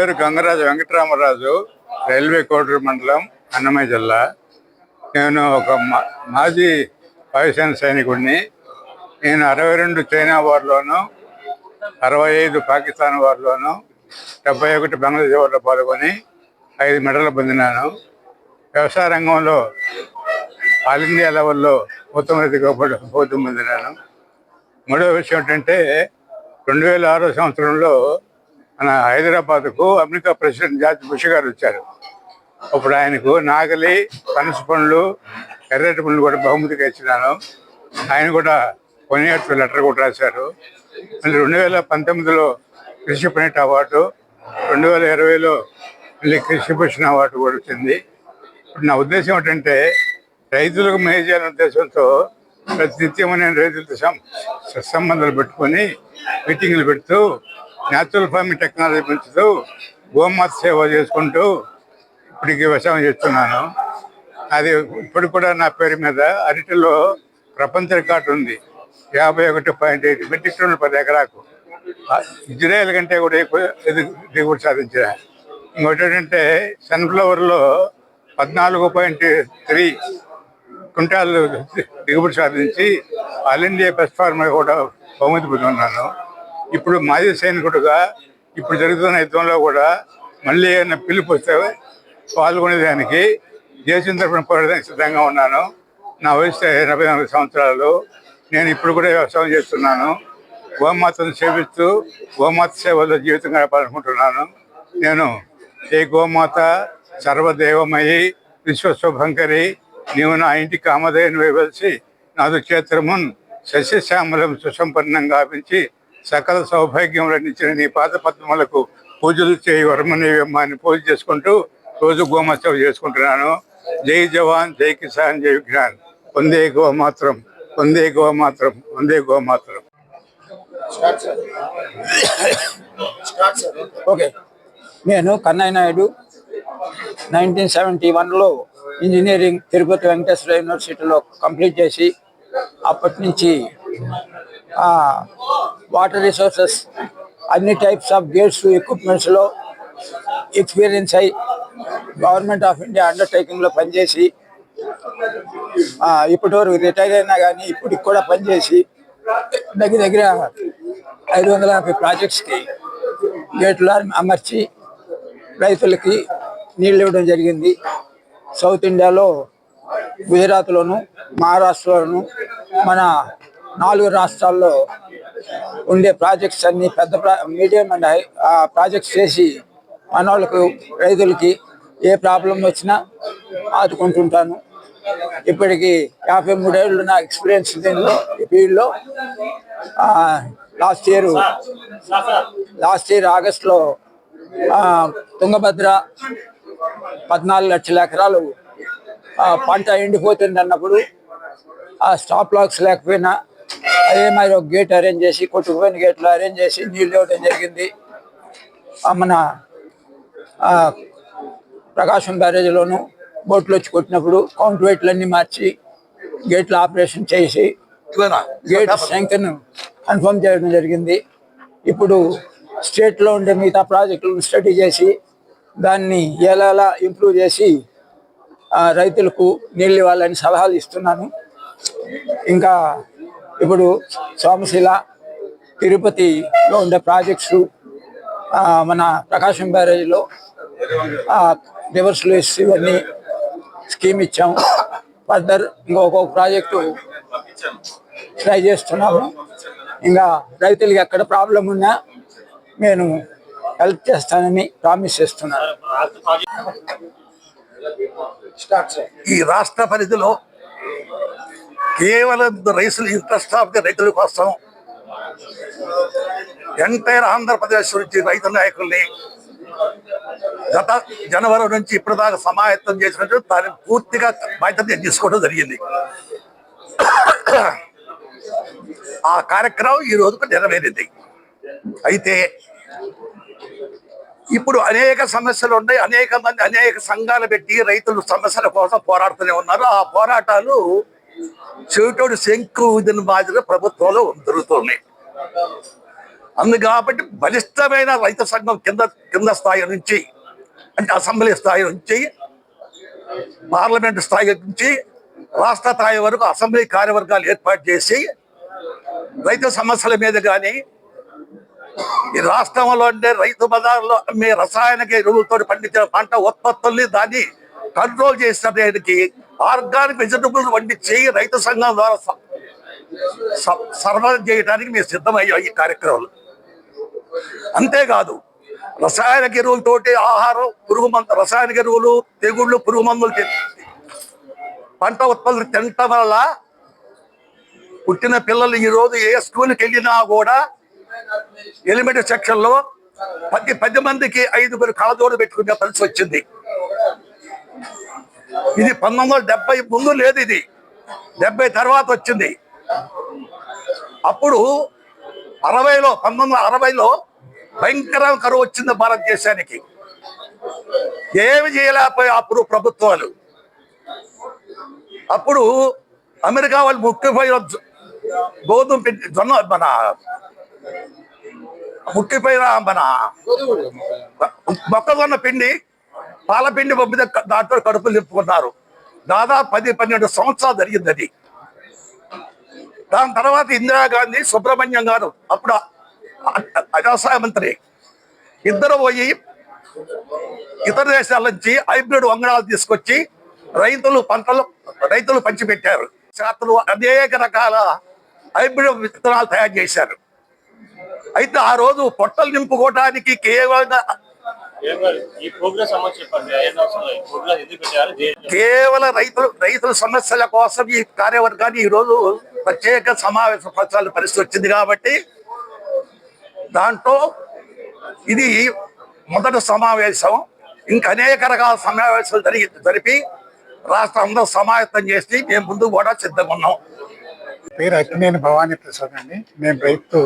పేరు గంగరాజు వెంకటరామరాజు రైల్వే కోటూరు మండలం అన్నమయ్య జిల్లా. నేను ఒక మా- మాజీ వాయుసేన సైనికుడిని. నేను అరవై రెండు చైనా వార్లోను అరవై ఐదు పాకిస్తాన్ వార్లోను డెబ్బై ఒకటి బంగ్లాదేశ్ వార్లో పాల్గొని ఐదు మెడలు పొందినాను. వ్యవసాయ రంగంలో ఆల్ ఇండియా లెవెల్లో ఉత్తమ రీతిగా పొందినాను. మూడో విషయం ఏంటంటే రెండు వేల ఆరో సంవత్సరంలో మన హైదరాబాద్కు అమెరికా ప్రెసిడెంట్ జార్జ్ బుష్ గారు వచ్చారు. అప్పుడు ఆయనకు నాగలి పనస పండ్లు ఎర్రటి పండ్లు కూడా బహుమతిగా ఇచ్చినాను. ఆయన కూడా కొనియాడుతూ లెటర్ కూడా రాశారు. మళ్ళీ రెండు వేల పంతొమ్మిదిలో కృషి పనిట్ అవార్డు రెండు వేల ఇరవైలో మళ్ళీ కృషి భూషణ్ అవార్డు కూడా వచ్చింది. ఇప్పుడు నా ఉద్దేశం ఏంటంటే రైతులకు మేలు చేయాలనే ఉద్దేశంతో ప్రతినిత్యం నేను రైతులతో సంబంధాలు పెట్టుకొని మీటింగ్లు పెడుతూ న్యాచురల్ ఫార్మింగ్ టెక్నాలజీ పెంచుతూ గోమాత సేవ చేసుకుంటూ ఇప్పటికి వ్యవసాయం చేస్తున్నాను. అది ఇప్పుడు కూడా నా పేరు మీద అరటిలో ప్రపంచ రికార్డు ఉంది. యాభై ఒకటి పాయింట్ ఎయిట్ మెట్రిక్ టన్నులు పది ఎకరాకు. ఆ, ఇజ్రాయెల్ కంటే కూడా ఎక్కువ దిగుబడి సాధించిన. ఇంకోటి ఏంటంటే సన్ఫ్లవర్లో పద్నాలుగు పాయింట్ త్రీ కుంటాలు దిగుబడి సాధించి ఆల్ ఇండియా బెస్ట్ ఫార్మర్ కూడా బహుమతి పొందున్నాను ఇప్పుడు మాజీ సైనికుడుగా ఇప్పుడు జరుగుతున్న యుద్ధంలో కూడా మళ్ళీ ఏమైనా పిలుపు వస్తే పాల్గొనేదానికి దేశం తరఫున పోరాడడానికి సిద్ధంగా ఉన్నాను. నా వయసు ఎనభై నాలుగు సంవత్సరాలు. నేను ఇప్పుడు కూడా వ్యవసాయం చేస్తున్నాను. గోమాతను సేవిస్తూ గోమాత సేవలో జీవితం గడపాలనుకుంటున్నాను. నేను ఏ గోమాత సర్వదేవమయి విశ్వశుభంకరి నీవు నా ఇంటికి ఆమదైన వేవలసి నాదు క్షేత్రమున్ సస్యశ్యామలం సుసంపన్నం గావించి సకల సౌభాగ్యములనిచ్చిన నీ పాద పద్మలకు పూజలు చేయి వరమనివమ్మ అని పూజ చేసుకుంటూ రోజు గోమత్సవం చేసుకుంటున్నాను. జై జవాన్ జై కిసాన్ జై విజ్ఞాన్ వందే గోమాత్రం వందే గోమాత్రం వందే గోమాత్రం. ఓకే. నేను కన్నయ్య నాయుడు నైన్టీన్ సెవెంటీ వన్లో ఇంజనీరింగ్ తిరుపతి వెంకటేశ్వర యూనివర్సిటీలో కంప్లీట్ చేసి అప్పటి నుంచి వాటర్ రిసోర్సెస్ అన్ని టైప్స్ ఆఫ్ గేట్స్ ఎక్విప్మెంట్స్లో ఎక్స్పీరియన్స్ అయి గవర్నమెంట్ ఆఫ్ ఇండియా అండర్టేకింగ్లో పనిచేసి ఇప్పటి వరకు రిటైర్ అయినా కానీ ఇప్పటికి కూడా పనిచేసి దగ్గర దగ్గర ఐదు వందల యాభై ప్రాజెక్ట్స్కి గేట్లు అమర్చి రైతులకి నీళ్ళు ఇవ్వడం జరిగింది. సౌత్ ఇండియాలో గుజరాత్లోను మహారాష్ట్రలోను మన నాలుగు రాష్ట్రాల్లో ఉండే ప్రాజెక్ట్స్ అన్ని పెద్ద ప్రా మీడియం అండ్ హై ఆ ప్రాజెక్ట్స్ చేసి మన రైతులకి ఏ ప్రాబ్లం వచ్చినా ఆదుకుంటుంటాను. ఇప్పటికి యాభై మూడేళ్ళు నా ఎక్స్పీరియన్స్ దీనిలో ఈ ఫీల్డ్లో లాస్ట్ ఇయర్ లాస్ట్ ఇయర్ ఆగస్ట్లో తుంగభద్ర పద్నాలుగు లక్షల ఎకరాలు పంట ఎండిపోతుంది అన్నప్పుడు ఆ స్టాప్ లాక్స్ లేకపోయినా అదే మరి ఒక గేట్ అరేంజ్ చేసి కొట్టుకుపోయిన గేట్లు అరేంజ్ చేసి నీళ్ళు ఇవ్వడం జరిగింది. మన ప్రకాశం బ్యారేజ్లోను బోట్లు వచ్చి కొట్టినప్పుడు కౌంట్ వెయిట్లన్నీ మార్చి గేట్ల ఆపరేషన్ చేసి గేట్ స్ట్రెంగ్త్ కన్ఫర్మ్ చేయడం జరిగింది. ఇప్పుడు స్టేట్లో ఉండే మిగతా ప్రాజెక్టులను స్టడీ చేసి దాన్ని ఎలా ఎలా ఇంప్రూవ్ చేసి రైతులకు నీళ్ళు ఇవ్వాలని సలహాలు ఇస్తున్నాను. ఇంకా ఇప్పుడు సోమశిల తిరుపతిలో ఉండే ప్రాజెక్ట్స్ మన ప్రకాశం బ్యారేజ్లో రివర్స్లు వేసి ఇవన్నీ స్కీమ్ ఇచ్చాం. ఫర్దర్ ఇంకొక ప్రాజెక్టు ట్రై చేస్తున్నాము. ఇంకా రైతులకి ఎక్కడ ప్రాబ్లం ఉన్నా నేను హెల్ప్ చేస్తానని ప్రామిస్ చేస్తున్నాను ఈ రాష్ట్ర పరిధిలో కేవలం రైతుల ఇంట్రెస్ట్ ఆఫ్ ది రైతుల కోసం ఎంటైర్ ఆంధ్రప్రదేశ్ నుంచి రైతు నాయకుల్ని గత జనవరి నుంచి ఇప్పటిదాకా సమాయత్తం చేసినట్టు దాన్ని పూర్తిగా బాధ్యత తీసుకోవడం జరిగింది. ఆ కార్యక్రమం ఈ రోజుకు నెరవేరింది. అయితే ఇప్పుడు అనేక సమస్యలు ఉన్నాయి. అనేక మంది అనేక సంఘాలు పెట్టి రైతులు సమస్యల కోసం పోరాడుతూనే ఉన్నారు. ఆ పోరాటాలు చెవిటోడు శంకు విధిన మాదిరిగా ప్రభుత్వంలో జరుగుతున్నాయి అందు కాబట్టి బలిష్టమైన రైతు సంఘం కింద కింద స్థాయి నుంచి అంటే అసెంబ్లీ స్థాయి నుంచి పార్లమెంట్ స్థాయి నుంచి రాష్ట్ర స్థాయి వరకు అసెంబ్లీ కార్యవర్గాలు ఏర్పాటు చేసి రైతు సమస్యల మీద కానీ ఈ రాష్ట్రంలో ఉండే రైతు బజార్లో అమ్మే రసాయనిక ఎరువులతో పండించిన పంట ఉత్పత్తుల్ని దాన్ని కంట్రోల్ చేసేదానికి ఆర్గానిక్ వెజిటబుల్స్ చేయి రైతు సంఘం ద్వారా సరఫరా చేయడానికి మేము సిద్ధమయ్యాం ఈ కార్యక్రమాలు. అంతేకాదు రసాయనిక ఎరువులతోటి ఆహారం పురుగు మందు రసాయనిక ఎరువులు తెగుళ్ళు పురుగు మందులు పంట ఉత్పత్తులు తినటం వల్ల పుట్టిన పిల్లలు ఈ రోజు ఏ స్కూల్కి వెళ్ళినా కూడా ఎలిమెంటరీ సెక్షన్లో పది పది మందికి ఐదుగురు కళ్ళజోడు పెట్టుకునే పరిస్థితి వచ్చింది. ఇది పంతొమ్మిది వందల డెబ్బై ముందు లేదు ఇది. డెబ్బై తర్వాత వచ్చింది. అప్పుడు అరవైలో పంతొమ్మిది వందల అరవైలో భయంకర కరువు వచ్చింది భారతదేశానికి. ఏమి చేయలేకపోయా అప్పుడు ప్రభుత్వాలు. అప్పుడు అమెరికా వాళ్ళు ముక్కిపోయిన గోధుమ పిండి జొన్న మన ముక్కిపోయిన మన మొక్కజొన్న పిండి పాలపిండి పంపితే దాంట్లో కడుపులు నింపుకున్నారు. దాదాపు పది పన్నెండు సంవత్సరాలు జరిగింది అది. దాని తర్వాత ఇందిరాగాంధీ సుబ్రహ్మణ్యం గారు అప్పుడు వ్యవసాయ మంత్రి. ఇద్దరు పోయి ఇతర దేశాల నుంచి హైబ్రిడ్ వంగడాలు తీసుకొచ్చి రైతులు పంటలు రైతులు పంచిపెట్టారు. శాతలు అనేక రకాల హైబ్రిడ్ విత్తనాలు తయారు చేశారు. అయితే ఆ రోజు పొట్టలు నింపుకోవడానికి కేవలం కేవలం రైతులు రైతుల సమస్యల కోసం ఈ కార్యవర్గాన్ని ఈ రోజు ప్రత్యేక సమావేశం పరచాల్సిన పరిస్థితి వచ్చింది కాబట్టి దాంట్లో ఇది మొదటి సమావేశం. ఇంకా అనేక రకాల సమావేశాలు జరిగి జరిపి రాష్ట్రం అందరూ సమాయత్తం చేసి మేము ముందు కూడా సిద్ధంగా ఉన్నాం. పేరు అక్కినేని భవానీ ప్రసాద్ అండి. నేను రైతు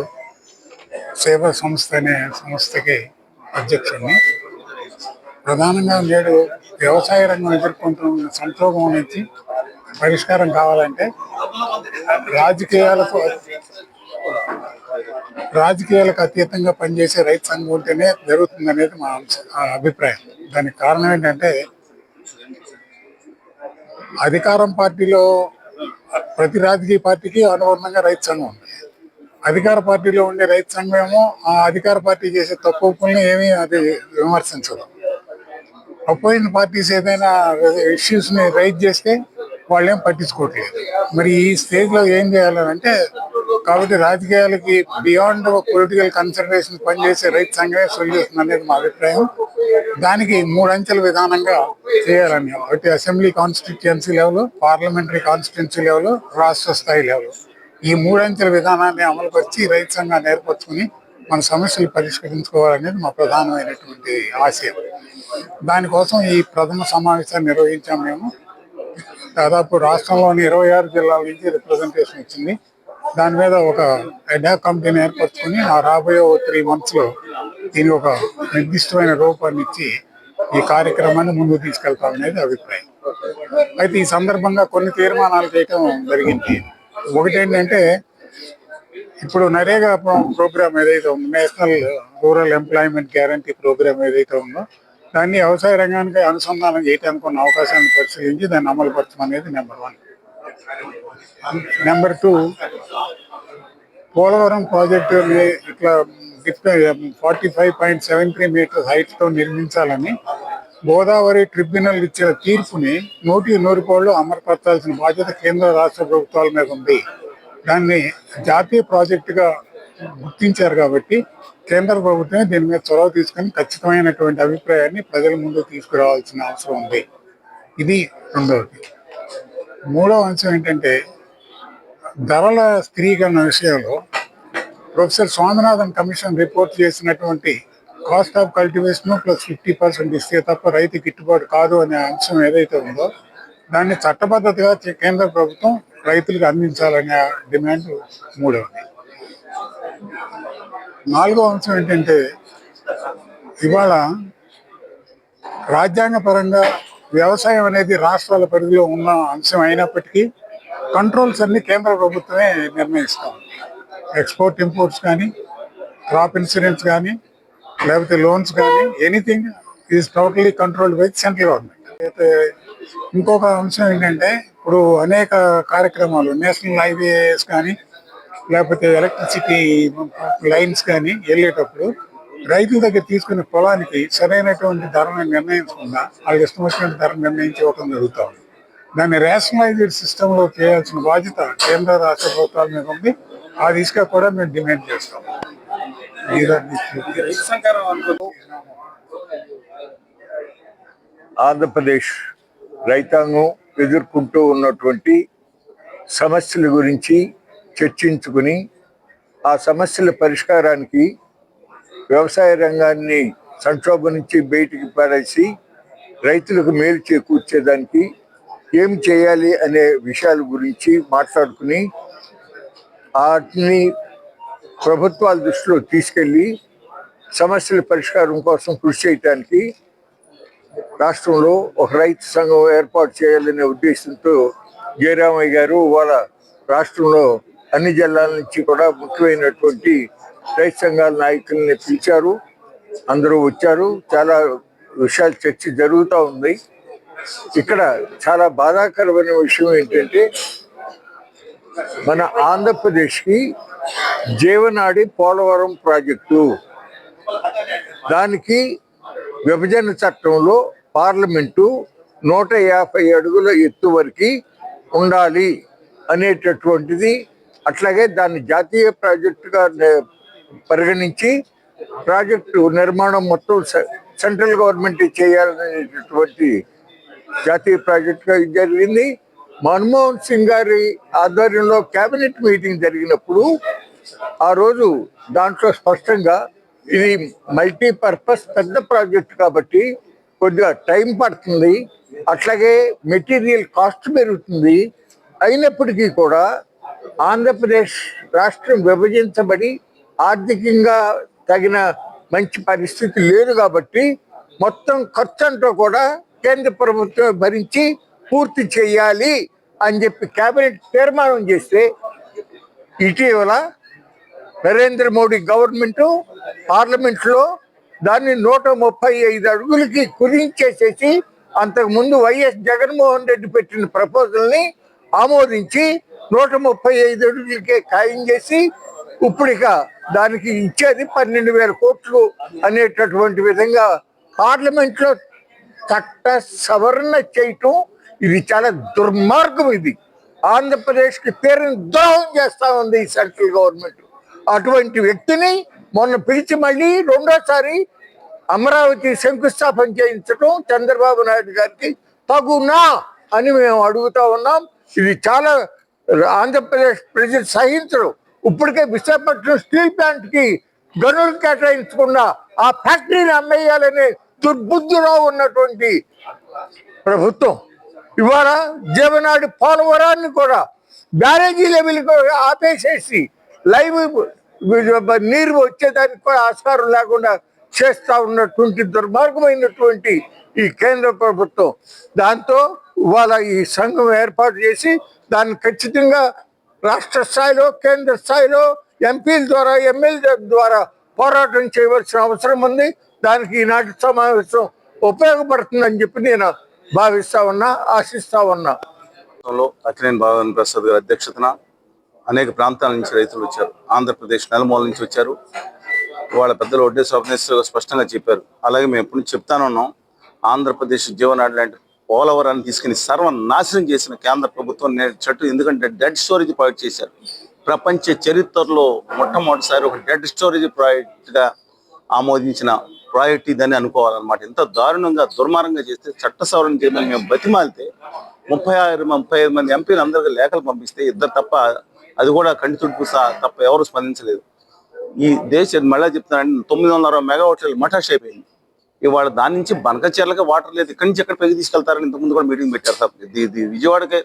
సేవా సంస్థ అనే సంస్థకి అధ్యక్షుడిని. ప్రధానంగా నేడు వ్యవసాయ రంగం ఎదుర్కొంటున్న సంక్షోభం నుంచి పరిష్కారం కావాలంటే రాజకీయాలకు రాజకీయాలకు అతీతంగా పనిచేసే రైతు సంఘం ఉంటేనే జరుగుతుంది అనేది మా అభిప్రాయం. దానికి కారణం ఏంటంటే అధికారం పార్టీలో ప్రతి రాజకీయ పార్టీకి అనుబంధంగా రైతు సంఘం ఉంది. అధికార పార్టీలో ఉండే రైతు సంఘం ఏమో ఆ అధికార పార్టీ చేసే తక్కువ పనులు ఏమీ అది విమర్శించదు. అపోజిషన్ పార్టీస్ ఏదైనా ఇష్యూస్ని రైజ్ చేస్తే వాళ్ళేం పట్టించుకోవట్లేదు. మరి ఈ స్టేజ్లో ఏం చేయాలంటే కాబట్టి రాజకీయాలకి బియాండ్ పొలిటికల్ కన్సల్టేషన్ పనిచేసే రైతు సంఘమే సొల్యూషన్ అనేది మా అభిప్రాయం. దానికి మూడంచెల విధానంగా చేయాలని ఒకటి assembly constituency level parliamentary constituency level రాష్ట్ర స్థాయి లెవెల్. ఈ మూడంచెల విధానాన్ని అమలుపరిచి రైతు సంఘాన్ని ఏర్పరచుకుని మన సమస్యలు పరిష్కరించుకోవాలనేది మా ప్రధానమైనటువంటి ఆశయం. దానికోసం ఈ ప్రథమ సమావేశాన్ని నిర్వహించాం మేము. దాదాపు రాష్ట్రంలోని ఇరవై ఆరు జిల్లాల నుంచి రిప్రజెంటేషన్ వచ్చింది. దాని మీద ఒక ఎడా కమిటీని ఏర్పరచుకుని ఆ రాబోయే త్రీ మంత్స్లో దీని ఒక నిర్దిష్టమైన రూపాన్ని ఇచ్చి ఈ కార్యక్రమాన్ని ముందుకు తీసుకెళ్తామనేది అభిప్రాయం. అయితే ఈ సందర్భంగా కొన్ని తీర్మానాలు చేయటం జరిగింది. ఒకటి ఏంటంటే ఇప్పుడు నరేగా ప్రోగ్రామ్ ఏదైతే ఉందో national rural employment guarantee programme ఏదైతే ఉందో దాన్ని వ్యవసాయ రంగానికి అనుసంధానం చేయడానికి ఉన్న అవకాశాన్ని పరిశీలించి దాన్ని అమలు అనేది number one. Number two Polavaram project ఇట్లా forty five point seven three metres హైట్తో నిర్మించాలని గోదావరి ట్రిబ్యునల్ ఇచ్చిన తీర్పుని నూటి కోళ్ళు అమలుపరచాల్సిన బాధ్యత కేంద్ర రాష్ట్ర ప్రభుత్వాల మీద ఉంది. దాన్ని జాతీయ ప్రాజెక్టుగా గుర్తించారు కాబట్టి కేంద్ర ప్రభుత్వమే దీని మీద చొరవ తీసుకొని ఖచ్చితమైనటువంటి అభిప్రాయాన్ని ప్రజల ముందు తీసుకురావాల్సిన అవసరం ఉంది. ఇది రెండవది. మూడవ అంశం ఏంటంటే ధరల స్థిరీకరణ విషయంలో ప్రొఫెసర్ స్వామినాథన్ కమిషన్ రిపోర్ట్ చేసినటువంటి cost of cultivation plus fifty percent ఇస్తే తప్ప రైతు గిట్టుబాటు కాదు అనే అంశం ఏదైతే ఉందో దాన్ని చట్టబద్ధతగా చే- కేంద్ర ప్రభుత్వం రైతులకు అందించాలనే డిమాండ్ మూడవది. నాలుగో అంశం ఏంటంటే ఇవాళ రాజ్యాంగ పరంగా వ్యవసాయం అనేది రాష్ట్రాల పరిధిలో ఉన్న అంశం అయినప్పటికీ కంట్రోల్స్ అన్ని కేంద్ర ప్రభుత్వమే నిర్ణయిస్తాం. ఎక్స్పోర్ట్ ఇంపోర్ట్స్ కానీ క్రాప్ ఇన్సూరెన్స్ కానీ లేకపోతే లోన్స్ కానీ anything is totally controlled by central government అయితే ఇంకొక అంశం ఏంటంటే ఇప్పుడు అనేక కార్యక్రమాలు నేషనల్ హైవేస్ కానీ లేకపోతే ఎలక్ట్రిసిటీ లైన్స్ కానీ వెళ్ళేటప్పుడు రైతుల దగ్గర తీసుకునే పొలానికి సరైనటువంటి ధరను నిర్ణయించకుండా వాళ్ళకి ఇష్టం వచ్చినట్టు ధర నిర్ణయించి ఇవ్వడం జరుగుతూ ఉంది. దాన్ని రేషనలైజ్డ్ సిస్టంలో చేయాల్సిన బాధ్యత కేంద్ర రాష్ట్ర ప్రభుత్వాల మీద ఉంది. ఆ దిశగా కూడా మేము డిమాండ్ చేస్తాం. ఆంధ్రప్రదేశ్ రైతాంగం ఎదుర్కొంటూ ఉన్నటువంటి సమస్యల గురించి చర్చించుకుని ఆ సమస్యల పరిష్కారానికి వ్యవసాయ రంగాన్ని సంక్షోభం నుంచి బయటికి పారేసి రైతులకు మేలు చేకూర్చేదానికి ఏం చేయాలి అనే విషయాల గురించి మాట్లాడుకుని వాటిని ప్రభుత్వాల దృష్టిలో తీసుకెళ్ళి సమస్యల పరిష్కారం కోసం కృషి చేయటానికి రాష్ట్రంలో ఒక రైతు సంఘం ఏర్పాటు చేయాలనే ఉద్దేశంతో జయరామయ్య గారు వాళ్ళ రాష్ట్రంలో అన్ని జిల్లాల నుంచి కూడా ముఖ్యమైనటువంటి రైతు సంఘాల నాయకుల్ని పిలిచారు. అందరూ వచ్చారు. చాలా విషయాలు చర్చ జరుగుతూ ఉంది. ఇక్కడ చాలా బాధాకరమైన విషయం ఏంటంటే మన ఆంధ్రప్రదేశ్కి జీవనాడి పోలవరం ప్రాజెక్టు. దానికి విభజన చట్టంలో పార్లమెంటు నూట యాభై అడుగుల ఎత్తు వరకు ఉండాలి అనేటటువంటిది అట్లాగే దాన్ని జాతీయ ప్రాజెక్టుగా నే- పరిగణించి ప్రాజెక్టు నిర్మాణం మొత్తం సె- సెంట్రల్ గవర్నమెంట్ చేయాలనేటటువంటి జాతీయ ప్రాజెక్టుగా ఇది జరిగింది. మన్మోహన్ సింగ్ గారి ఆధ్వర్యంలో కేబినెట్ మీటింగ్ జరిగినప్పుడు ఆ రోజు దాంట్లో స్పష్టంగా ఇది మల్టీపర్పస్ పెద్ద ప్రాజెక్ట్ కాబట్టి కొద్దిగా టైం పడుతుంది. అట్లాగే మెటీరియల్ కాస్ట్ పెరుగుతుంది. అయినప్పటికీ కూడా ఆంధ్రప్రదేశ్ రాష్ట్రం విభజించబడి ఆర్థికంగా తగిన మంచి పరిస్థితి లేదు కాబట్టి మొత్తం ఖర్చు కూడా కేంద్ర ప్రభుత్వం భరించి పూర్తి చేయాలి అని చెప్పి కేబినెట్ తీర్మానం చేస్తే ఇటీవల నరేంద్ర మోడీ గవర్నమెంట్ పార్లమెంట్లో దాన్ని నూట ముప్పై ఐదు అడుగులకి కుదించేసేసి అంతకుముందు వైఎస్ జగన్మోహన్ రెడ్డి పెట్టిన ప్రపోజల్ని ఆమోదించి నూట ముప్పై ఐదు అడుగులకే ఖాయం చేసి ఇప్పుడిక దానికి ఇచ్చేది పన్నెండు వేల కోట్లు అనేటటువంటి విధంగా పార్లమెంట్లో చట్ట సవరణ చేయటం ఇది చాలా దుర్మార్గం ఇది. ఆంధ్రప్రదేశ్కి పేరుని ద్రోహం చేస్తా ఉంది ఈ సెంట్రల్ గవర్నమెంట్. అటువంటి వ్యక్తిని మొన్న పిలిచి మళ్ళీ రెండోసారి అమరావతి శంకుస్థాపన చేయించడం చంద్రబాబు నాయుడు గారికి తగునా అని మేము అడుగుతా ఉన్నాం. ఇది చాలా ఆంధ్రప్రదేశ్ ప్రజలు సహించరు. ఇప్పటికే విశాఖపట్నం స్టీల్ ప్లాంట్కి గనులు కేటాయించకుండా ఆ ఫ్యాక్టరీని అమ్మేయాలనే దుర్బుద్ధిలో ఉన్నటువంటి ప్రభుత్వం. ఇవాళ జీవనాడి పోలవరాన్ని కూడా బ్యారేజీ లెవెల్ ఆపేసేసి లైవ్ నీరు వచ్చేదానికి కూడా ఆస్కారం లేకుండా చేస్తా ఉన్నటువంటి దుర్మార్గమైనటువంటి ఈ కేంద్ర ప్రభుత్వం. దాంతో ఇవాళ ఈ సంఘం ఏర్పాటు చేసి దాన్ని ఖచ్చితంగా రాష్ట్ర స్థాయిలో కేంద్ర స్థాయిలో ఎంపీల ద్వారా ఎమ్మెల్యే ద్వారా పోరాటం చేయవలసిన అవసరం ఉంది. దానికి ఈనాటి సమావేశం ఉపయోగపడుతుందని చెప్పి నేను భావిస్తా ఉన్నా ఆశిస్తా ఉన్నా. లో అఖిలేని ప్రసాద్ గారి అధ్యక్షతన అనేక ప్రాంతాల నుంచి రైతులు వచ్చారు. ఆంధ్రప్రదేశ్ నలుమూల నుంచి వచ్చారు. వాళ్ళ పెద్దలు ఒడ్డే స్వప్నేశ్వర స్పష్టంగా చెప్పారు. అలాగే మేము ఎప్పుడు చెప్తానున్నాం ఆంధ్రప్రదేశ్ జీవనాడు లాంటి పోలవరాన్ని తీసుకుని సర్వనాశనం చేసిన కేంద్ర ప్రభుత్వం నేడు చెట్టు ఎందుకంటే డెడ్ స్టోరేజ్ ప్రాజెక్ట్ చేశారు. ప్రపంచ చరిత్రలో మొట్టమొదటిసారి ఒక డెడ్ స్టోరేజ్ ప్రాజెక్ట్గా ఆమోదించిన ప్రాజెక్ట్ ఇదని అనుకోవాలన్నమాట. ఇంత దారుణంగా దుర్మార్గంగా చేస్తే చట్ట సవరణ చేయమని మేము బతిమాలితే ముప్పై ఆరు ముప్పై ఐదు మంది ఎంపీలు అందరికీ లేఖలు పంపిస్తే ఇద్దరు తప్ప అది కూడా కంటి తుడుపు తప్ప ఎవరు స్పందించలేదు. ఈ దేశం మళ్ళీ చెప్తున్నాను తొమ్మిది వందల అరవై మెగావాట్ల మఠాష్ అయిపోయింది. ఇవాళ దాని నుంచి బనకచర్లకి వాటర్ లేదు. ఇక్కడి నుంచి ఎక్కడ పెరిగి తీసుకెళ్తారని ఇంతకుముందు కూడా మీటింగ్ పెట్టారు సార్. ఇది విజయవాడకే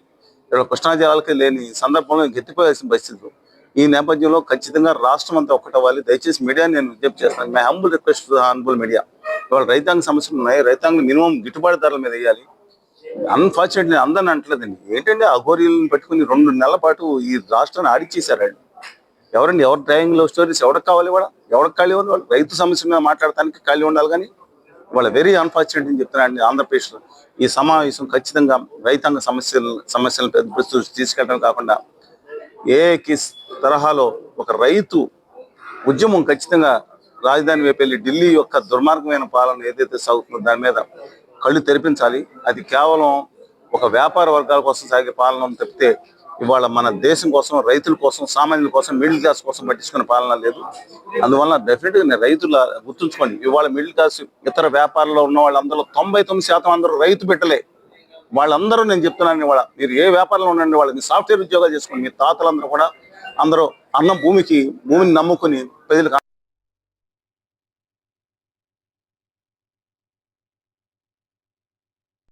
కృష్ణా జిల్లాలకే లేని సందర్భంలో గెత్తిపోయాల్సిన పరిస్థితులు. ఈ నేపథ్యంలో ఖచ్చితంగా రాష్ట్రం అంతా ఒక్కటవ్వాలి దయచేసి మీడియా నేను విజ్ఞప్తి చేస్తాను. My humble request humble media ఇవాళ రైతాంగ సమస్యలు ఉన్నాయి. రైతాంగం మినిమం గిట్టుబాటు ధరల మీద వేయాలి. అన్ఫార్చునేట్లీ అందరిని అంటలేదండి. ఏంటంటే అఘోరీలను పెట్టుకుని రెండు నెలల పాటు ఈ రాష్ట్రాన్ని ఆడిచ్చేశారు ఎవరండి? ఎవరు డ్రైవింగ్ లవ్ స్టోరీస్ ఎవరికి కావాలి వాళ్ళ ఎవరికి ఖాళీ ఉంది వాళ్ళు రైతు సమస్య మీద మాట్లాడటానికి ఖాళీ ఉండాలి కానీ వాళ్ళు వెరీ అన్ఫార్చునేట్ అని చెప్తున్నారండి ఆంధ్రప్రదేశ్లో. ఈ సమావేశం ఖచ్చితంగా రైతాంగ సమస్యలు సమస్యలను పెద్ద తీసుకెళ్ళడం కాకుండా ఏ కిస్ తరహాలో ఒక రైతు ఉద్యమం ఖచ్చితంగా రాజధాని వైపు వెళ్ళి ఢిల్లీ యొక్క దుర్మార్గమైన పాలన ఏదైతే సాగుతుందో దాని మీద కళ్ళు తెరిపించాలి. అది కేవలం ఒక వ్యాపార వర్గాల కోసం సాగే పాలన తప్పితే ఇవాళ మన దేశం కోసం రైతుల కోసం సామాన్యుల కోసం మిడిల్ క్లాస్ కోసం పట్టించుకునే పాలన లేదు. అందువల్ల డెఫినెట్గా నేను రైతుల గుర్తుంచుకోండి. ఇవాళ మిడిల్ క్లాస్ ఇతర వ్యాపారంలో ఉన్న వాళ్ళందరూ తొంభై తొమ్మిది శాతం అందరూ రైతు బిడ్డలే. వాళ్ళందరూ నేను చెప్తున్నాను ఇవాళ మీరు ఏ వ్యాపారంలో ఉండండి వాళ్ళు మీ సాఫ్ట్వేర్ ఉద్యోగాలు చేసుకోండి. మీ తాతలందరూ కూడా అందరూ అన్నం భూమికి భూమిని నమ్ముకుని ప్రజలకు